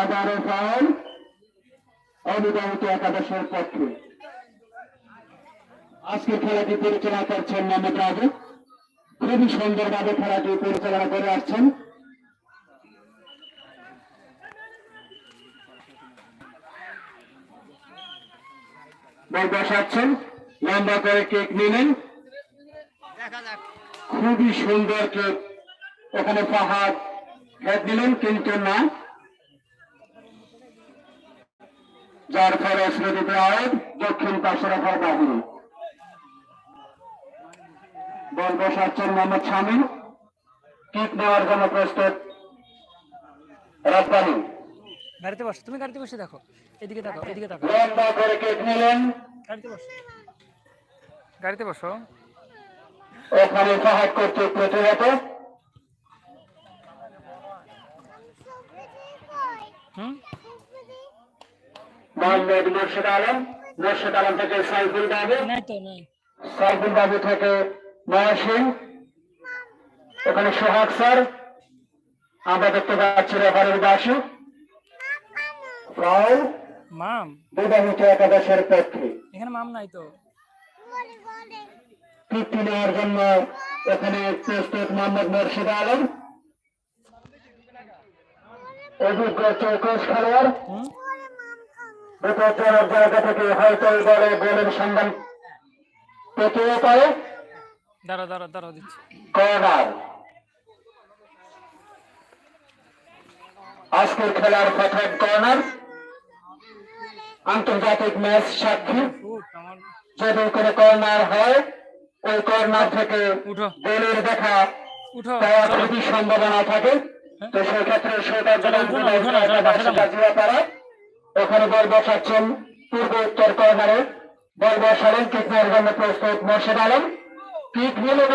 আবারও ফাউল অবিবাহিত একাদশের পক্ষে। আজকের খেলাটি পরিচালনা করছেন মোহাম্মদ রাজু। খুবই সুন্দরভাবে খেলাটি পরিচালনা করে আসছেন। বসাচ্ছেন। লম্বা করে কেক নিলেন। খুবই সুন্দর কেক। ওখানে পাহাড় হেড দিলেন কিন্তু না। যার ফলে স্মৃতি আউট দক্ষিণ পাশের ওপর বাহিনী বল বসাচ্ছেন মোহাম্মদ শামিল কিক নেওয়ার জন্য প্রস্তুত রাব্বানি গাড়িতে বসো তুমি গাড়িতে বসে দেখো। এদিকে দেখো এদিকে দেখো। লম্বা করে কেক নিলেন। গাড়িতে বসো। গাড়িতে বসো। ওখানে ফাহাদ করতে প্রতিহত। মোহাম্মদ মুর্শিদ আলম মুর্শিদ আলম থেকে সাইফুল বাবু সাইফুল বাবু থেকে মহাসিং ওখানে সোহাগ স্যার আমরা দেখতে পাচ্ছি রেফারির বাসু ফাউল মাম। বিবাহিত একাদশের পক্ষে এখানে মাম নাই তো। তৃপ্তি নেওয়ার জন্য এখানে প্রস্তুত মোহাম্মদ মুর্শিদ আলম। অভিজ্ঞ চৌকস খেলোয়াড়। বিপজ্জনক জায়গা থেকে হয়তো বলে সন্ধান পেতেও পারে। দাঁড়া দাঁড়া দাঁড়া দিচ্ছি। কর্নার। আজকের খেলার প্রথম কর্নার। আন্তর্জাতিক ম্যাচ সাক্ষী। যদি কোনো কর্নার হয় ওই কর্নার থেকে গোলের দেখা পাওয়ার। খুবই সম্ভাবনা থাকে। তো সেক্ষেত্রে সেটার জন্য ওখানে বল বসাচ্ছেন পূর্ব উত্তর কর্নারে বল বসালেন কিক নেওয়ার জন্য প্রস্তুত মোর্শেদ আলম। কিক নিলে